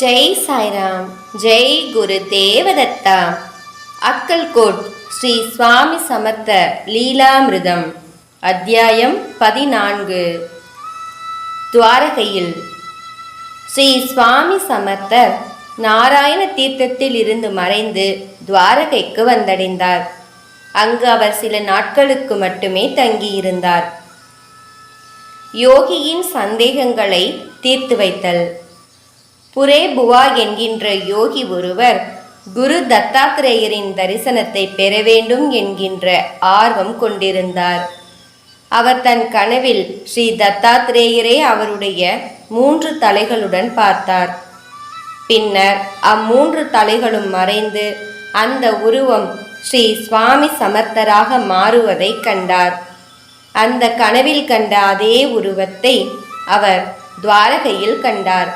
ஜெய் சாய்ராம் ஜெய் குரு தேவதத்தா. அக்கல்கோட் ஸ்ரீ சுவாமி சமர்த்த லீலாமிருதம். அத்தியாயம் பதினான்கு. துவாரகையில். ஸ்ரீ சுவாமி சமர்த்தர் நாராயண தீர்த்தத்தில் இருந்து மறைந்து துவாரகைக்கு வந்தடைந்தார். அங்கு அவர் சில நாட்களுக்கு மட்டுமே தங்கியிருந்தார். யோகியின் சந்தேகங்களை தீர்த்து வைத்தல். புரே புவா என்கின்ற யோகி ஒருவர் குரு தத்தாத்திரேயரின் தரிசனத்தை பெற வேண்டும் என்கின்ற ஆர்வம் கொண்டிருந்தார். அவர் தன் கனவில் ஸ்ரீ தத்தாத்திரேயரே அவருடைய மூன்று தலைகளுடன் பார்த்தார். பின்னர் அம்மூன்று தலைகளும் மறைந்து அந்த உருவம் ஸ்ரீ சுவாமி சமர்த்தராக மாறுவதை கண்டார். அந்த கனவில் கண்ட அதே உருவத்தை அவர் துவாரகையில் கண்டார்.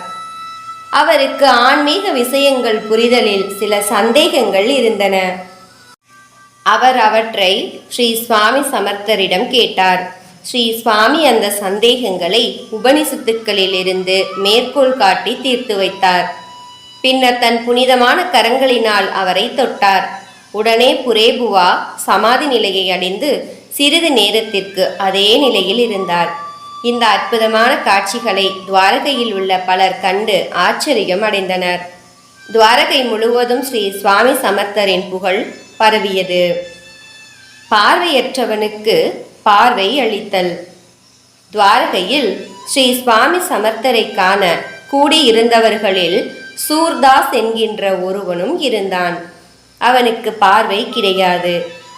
அவருக்கு ஆன்மீக விஷயங்கள் புரிதலில் சில சந்தேகங்கள் இருந்தன. அவர் அவற்றை ஸ்ரீ சுவாமி சமர்த்தரிடம் கேட்டார். ஸ்ரீ சுவாமி அந்த சந்தேகங்களை உபனிசத்துக்களில் இருந்து மேற்கோள் காட்டி தீர்த்து வைத்தார். பின்னர் தன் புனிதமான கரங்களினால் அவரை தொட்டார். உடனே புரேபுவா சமாதி நிலையை அடைந்து சிறிது நேரத்திற்கு அதே நிலையில் இருந்தார். இந்த அற்புதமான காட்சிகளை துவாரகையில் உள்ள பலர் கண்டு ஆச்சரியம் அடைந்தனர். துவாரகை முழுவதும் ஸ்ரீ சுவாமி சமர்த்தரின் புகழ் பரவியது. பார்வையற்றவனுக்கு பார்வை அளித்தல். துவாரகையில் ஸ்ரீ சுவாமி சமர்த்தரை காண கூடியிருந்தவர்களில் சூர்தாஸ் என்கின்ற ஒருவனும் இருந்தான். அவனுக்கு பார்வை கிடையாது.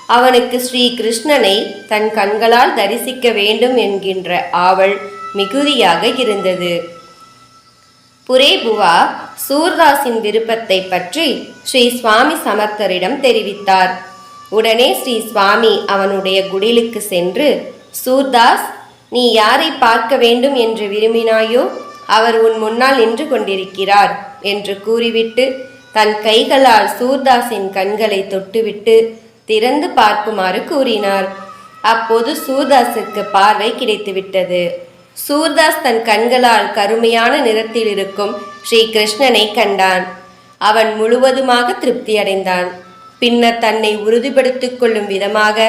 அவனுக்கு ஸ்ரீ கிருஷ்ணனை தன் கண்களால் தரிசிக்க வேண்டும் என்கின்ற ஆவல் மிகுதியாக இருந்தது. புரேபுவா சூர்தாஸின் விருப்பத்தை பற்றி ஸ்ரீ சுவாமி சமர்த்தரிடம் தெரிவித்தார். உடனே ஸ்ரீ சுவாமி அவனுடைய குடிலுக்கு சென்று சூர்தாஸ் நீ யாரை பார்க்க வேண்டும் என்று விரும்பினாயோ அவர் உன் முன்னால் நின்று கொண்டிருக்கிறார் என்று கூறிவிட்டு தன் கைகளால் சூர்தாஸின் கண்களை தொட்டுவிட்டு திறந்து பார்க்குமாறு கூறினார். அப்போது சூர்தாஸுக்கு பார்வை கிடைத்துவிட்டது. சூர்தாஸ் தன் கண்களால் கருமையான நிறத்தில் இருக்கும் ஸ்ரீ கிருஷ்ணனை கண்டான். அவன் முழுவதுமாக திருப்தி அடைந்தான் பின்னர் தன்னை உறுதிப்படுத்திக் கொள்ளும் விதமாக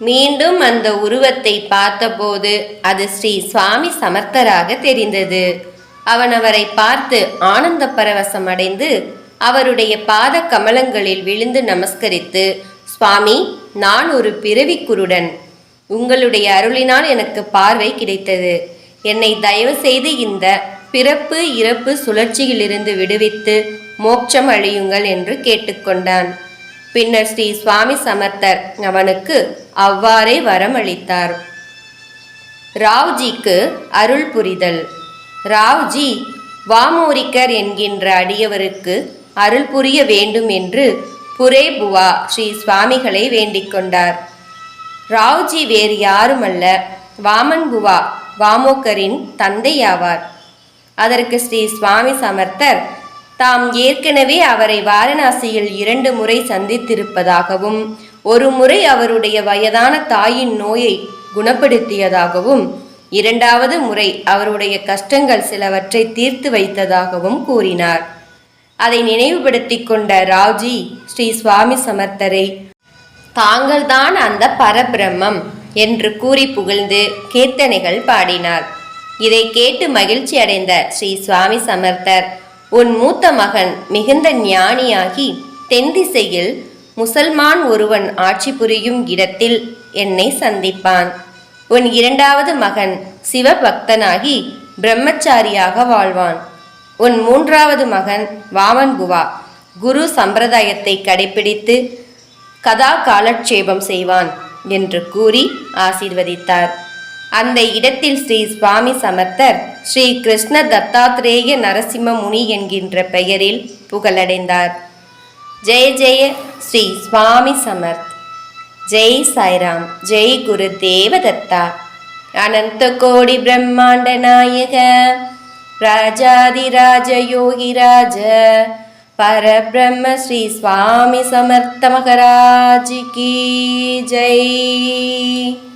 மீண்டும் அந்த உருவத்தை பார்த்தபோது அது ஸ்ரீ சுவாமி சமர்த்தராக தெரிந்தது. அவன் அவரை பார்த்து ஆனந்த பரவசம் அடைந்து அவருடைய பாத கமலங்களில் விழுந்து நமஸ்கரித்து சுவாமி நான் ஒரு பிறவி குருடன். உங்களுடைய அருளினால் எனக்கு பார்வை கிடைத்தது. என்னை தயவு செய்து இந்த பிறப்பு இறப்பு சுழற்சியிலிருந்து விடுவித்து மோட்சம் அழியுங்கள் என்று கேட்டுக்கொண்டான். பின்னர் ஸ்ரீ சுவாமி சமர்த்தர் அவனுக்கு அவ்வாறே வரம் அளித்தார். ராவ்ஜிக்கு அருள் புரிதல். ராவ்ஜி வாமோரிக்கர் என்கின்ற அடியவருக்கு அருள் புரிய வேண்டும் என்று புரேபுவா ஸ்ரீ சுவாமிகளை வேண்டிக் கொண்டார். ராவ்ஜி வேறு யாருமல்ல வாமன் புவா வாமோக்கரின் தந்தையாவார். அதற்கு ஸ்ரீ சுவாமி சமர்த்தர் தாம் ஏற்கனவே அவரை வாரணாசியில் இரண்டு முறை சந்தித்திருப்பதாகவும் ஒரு முறை அவருடைய வயதான தாயின் நோயை குணப்படுத்தியதாகவும் இரண்டாவது முறை அவருடைய கஷ்டங்கள் சிலவற்றை தீர்த்து வைத்ததாகவும் கூறினார். அதை நினைவுபடுத்திக் கொண்ட ராவ்ஜி ஸ்ரீ சுவாமி சமர்த்தரை தாங்கள்தான் அந்த பரபிரம்மம் என்று கூறி புகழ்ந்து கீர்த்தனைகள் பாடினார். இதை கேட்டு மகிழ்ச்சி அடைந்த ஸ்ரீ சுவாமி சமர்த்தர் உன் மூத்த மகன் மிகுந்த ஞானியாகி தென் திசையில் முசல்மான் ஒருவன் ஆட்சி புரியும் இடத்தில் என்னை சந்திப்பான். உன் இரண்டாவது மகன் சிவபக்தனாகி பிரம்மச்சாரியாக வாழ்வான். உன் மூன்றாவது மகன் வாமன் புவா குரு சம்பிரதாயத்தை கடைபிடித்து கதா காலட்சேபம் செய்வான் என்று கூறி ஆசீர்வதித்தார். அந்த இடத்தில் ஸ்ரீ சுவாமி சமர்த்தர் ஸ்ரீ கிருஷ்ண தத்தாத்ரேய நரசிம்ம முனி என்கின்ற பெயரில் புகழடைந்தார். ஜெய ஜெய ஸ்ரீ சுவாமி சமர்த். ஜெய் சாய்ராம் ஜெய் குரு தேவதத்தா அனந்த கோடி பிரம்மாண்ட நாயக. ராஜாதிராஜயோகிராஜ. பரபிரம்ம ஸ்ரீ சுவாமி சமர்த்த மகராஜ் கி. ஜெய்.